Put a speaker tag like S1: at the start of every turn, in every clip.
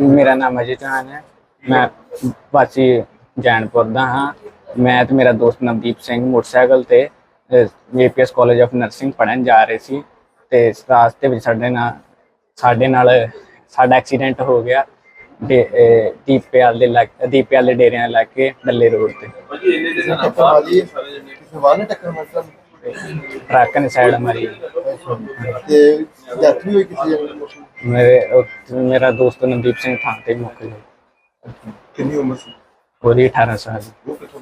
S1: ਮੇਰਾ ਨਾਮ ਅਜੇ ਚਾਹਨ ਹੈ। ਮੈਂ ਵਾਸੀ ਜੈਨਪੁਰ ਦਾ ਹਾਂ। ਮੈਂ ਤੇ ਮੇਰਾ ਦੋਸਤ ਨਵਦੀਪ ਸਿੰਘ ਮੋਟਰਸਾਈਕਲ ਤੇ ਜੀਪੀਐਸ ਕਾਲਜ ਆਫ ਨਰਸਿੰਗ ਪੜਨ ਜਾ ਰਹੇ ਸੀ। ਤੇ ਰਾਸਤੇ ਵਿੱਚ ਸਾਡੇ ਨਾਲ ਸਾਡੇ ਨਾਲ ਸਾਡਾ ਐਕਸੀਡੈਂਟ ਹੋ ਗਿਆ। ਦੀਪਿਆਲ ਦੇ ਲੱਗ ਦੀਪਿਆਲ ਦੇ ਡੇਰਿਆਂ ਲੱਗ ਕੇ ਡੱਲੇ ਰੋਡ ਤੇ।
S2: ਭਾਜੀ ਇੰਨੇ ਦਿਨ ਨਾ
S3: ਟੱਕਰ ਮਾਰੀ ਕਿਸੇ ਵਾਰ ਨੇ ਟੱਕਰ ਮਾਰੀ ਤੁਹਾਨੂੰ?
S1: ਟਰੱਕ ਨੇ ਸਾਈਡ ਮਾਰੀ।
S3: ਤੇ ਡੈਥ ਵੀ ਹੋਈ ਕਿਸੇ ਦੀ?
S1: ਮੇਰੇ ਉਹ- ਮੇਰਾ ਦੋਸਤ ਨਵਦੀਪ ਸਿੰਘ ਥਾਂ ਤੇ ਮੁੱਕ ਗਿਆ।
S3: ਕਿੰਨੀ ਉਮਰ ਸੀ?
S1: ਉਹਦੀ 18 ਸਾਲ।
S3: ਉਹ ਕਿੱਥੋਂ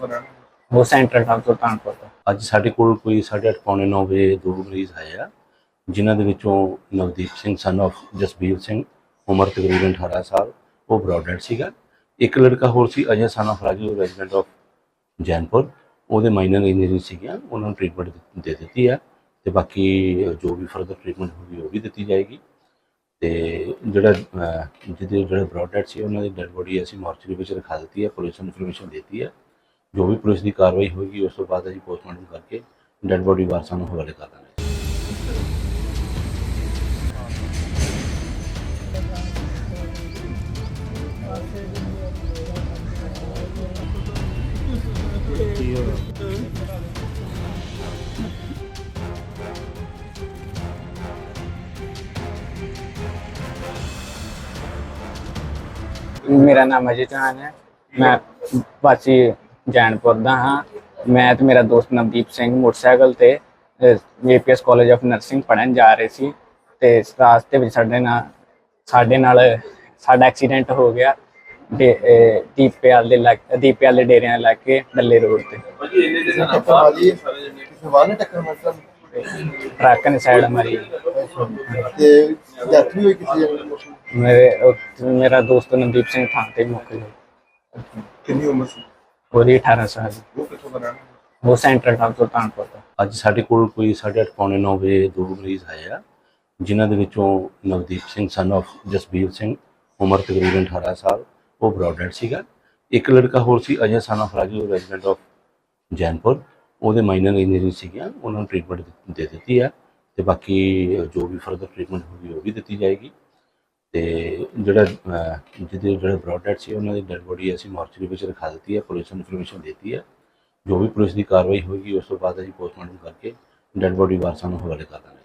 S1: ਉਹ ਟਾਊਨ ਸੁਲਤਾਨਪੁਰ ਤੋਂ।
S4: ਅੱਜ ਸਾਡੇ ਕੋਲ ਕੋਈ 8:30 ਪੌਣੇ 9 ਵਜੇ ਦੋ ਮਰੀਜ਼ ਆਏ ਆ ਜਿਨ੍ਹਾਂ ਦੇ ਵਿੱਚੋਂ ਨਵਦੀਪ ਸਿੰਘ ਸਨ of ਜਸਬੀਰ ਸਿੰਘ ਉਮਰ ਤਕਰੀਬਨ 18 ਸਾਲ ਉਹ ਬ੍ਰੌਡਡ ਸੀਗਾ। ਇੱਕ ਲੜਕਾ ਹੋਰ ਸੀ, Ajay son of resident of Jainpur. ਉਹਦੇ ਮਾਈਨਰ ਇੰਜਰੀ ਸੀਗੀਆਂ, ਉਹਨਾਂ ਨੂੰ ਟ੍ਰੀਟਮੈਂਟ ਦੇ ਦਿੱਤੀ ਆ ਤੇ ਬਾਕੀ ਜੋ ਵੀ ਫਰਦਰ ਟ੍ਰੀਟਮੈਂਟ ਹੋਊਗੀ, ਉਹ ਵੀ ਦਿੱਤੀ ਜਾਏਗੀ। ਤੇ ਜਿਹੜਾ ਜਿਹਦੇ ਜਿਹੜੇ ਬ੍ਰੌਡਡ ਸੀ, ਉਹਨਾਂ ਦੀ ਡੈਡ ਬੋਡੀ ਅਸੀਂ ਮੋਰਚਰੀ ਵਿੱਚ ਰਖਾ ਦਿੱਤੀ ਹੈ ਪੁਲਿਸ ਨੂੰ ਇਨਫੋਰਮੇਸ਼ਨ ਦਿੱਤੀ ਹੈ ਜੋ ਵੀ ਪੁਲਿਸ ਦੀ ਕਾਰਵਾਈ ਹੋਏਗੀ, ਉਸ ਤੋਂ ਬਾਅਦ ਅਸੀਂ ਪੋਸਟਮਾਰਟਮ ਕਰਕੇ ਡੈਡ ਬੋਡੀ ਵਾਰਸਾਂ ਨੂੰ ਹਵਾਲੇ ਕਰ ਦਾਂਗੇ।
S1: ਮੇਰਾ ਨਾਮ ਅਜੇ ਚੌਹਾਨ ਹੈ। ਮੈਂ ਵਾਸੀ ਜੈਨਪੁਰ ਦਾ ਹਾਂ। ਮੈਂ ਤੇ ਮੇਰਾ ਦੋਸਤ ਨਵਦੀਪ ਸਿੰਘ ਮੋਟਰਸਾਈਕਲ ਤੇ ਜੀਪੀਐਸ ਕਾਲਜ ਆਫ ਨਰਸਿੰਗ ਪੜ੍ਹਨ ਜਾ ਰਹੇ ਸੀ। ਤੇ ਇਸ ਰਾਸਤੇ ਵਿੱਚ ਸਾਡੇ ਨਾਲ ਸਾਡੇ ਨਾਲ ਸਾਡਾ ਐਕਸੀਡੈਂਟ ਹੋ ਗਿਆ। ਦੀਪਿਆਲ ਦੇ ਲੱਗ ਦੀਪਿਆਲ ਦੇ ਡੇਰਿਆਂ ਲੱਗ ਕੇ ਡੱਲੇ ਰੋਡ ਤੇ।
S2: ਭਾਜੀ ਇੰਨੇ ਦਿਨ ਨਾ
S3: ਟੱਕਰ ਮਾਰੀ ਕਿਸੇ ਵਾਰ ਨੇ ਟੱਕਰ ਮਾਰੀ
S1: ਟਰੱਕ ਨੇ ਸਾਈਡ ਮਾਰੀ।
S3: ਤੇ ਡੈਥ ਵੀ ਹੋਈ ਕਿਸੇ
S1: ਮੇਰੇ ਉਹ- ਮੇਰਾ ਦੋਸਤ ਨਵਦੀਪ ਸਿੰਘ ਥਾਂ ਤੇ ਮੁੱਕ ਗਿਆ।
S3: ਕਿੰਨੀ ਉਮਰ ਸੀ?
S1: ਉਹਦੀ 18 ਸਾਲ
S3: ਉਹ ਕਿੱਥੋਂ ਦਾ ਰਹਿਣ
S1: ਉਹ ਸੈਂਟਰਲ ਟਾਊਨ ਸੁਲਤਾਨਪੁਰ ਤੋਂ।
S4: ਅੱਜ ਸਾਡੇ ਕੋਲ ਕੋਈ 8:30 ਪੌਣੇ 9 ਵਜੇ ਦੋ ਮਰੀਜ਼ ਆਏ ਆ ਜਿਨ੍ਹਾਂ ਦੇ ਵਿੱਚੋਂ ਨਵਦੀਪ ਸਿੰਘ ਸਨ of ਜਸਬੀਰ ਸਿੰਘ ਉਮਰ ਤਕਰੀਬਨ 18 ਸਾਲ ਉਹ ਬ੍ਰੌਡਡ ਸੀਗਾ। ਇੱਕ ਲੜਕਾ ਹੋਰ ਸੀ Ajay son of Raju resident of Jainpur. ਉਹਦੇ ਮਾਈਨਰ ਇੰਜਰੀ ਸੀਗੀਆਂ ਉਹਨਾਂ ਨੂੰ ਟ੍ਰੀਟਮੈਂਟ ਦੇ ਦਿੱਤੀ ਆ ਤੇ ਬਾਕੀ ਜੋ ਵੀ ਫਰਦਰ ਟ੍ਰੀਟਮੈਂਟ ਹੋਊਗੀ ਉਹ ਵੀ ਦਿੱਤੀ ਜਾਏਗੀ। ਤੇ ਜਿਹੜਾ ਜਿਹਦੇ ਜਿਹੜੇ ਬ੍ਰੌਡਡ ਸੀ, ਉਹਨਾਂ ਦੀ ਡੈਡ ਬੋਡੀ ਅਸੀਂ ਮੋਰਚਰੀ ਵਿੱਚ ਰਖਾ ਦਿੱਤੀ ਹੈ, ਪੁਲਿਸ ਨੂੰ ਇਨਫੋਰਮੇਸ਼ਨ ਦਿੱਤੀ ਹੈ। ਜੋ ਵੀ ਪੁਲਿਸ ਦੀ ਕਾਰਵਾਈ ਹੋਏਗੀ, ਉਸ ਤੋਂ ਬਾਅਦ ਅਸੀਂ ਪੋਸਟਮਾਰਟਮ ਕਰਕੇ ਡੈਡ ਬੋਡੀ ਵਾਰਸਾਂ ਨੂੰ ਹਵਾਲੇ ਕਰ ਦਾਂਗੇ।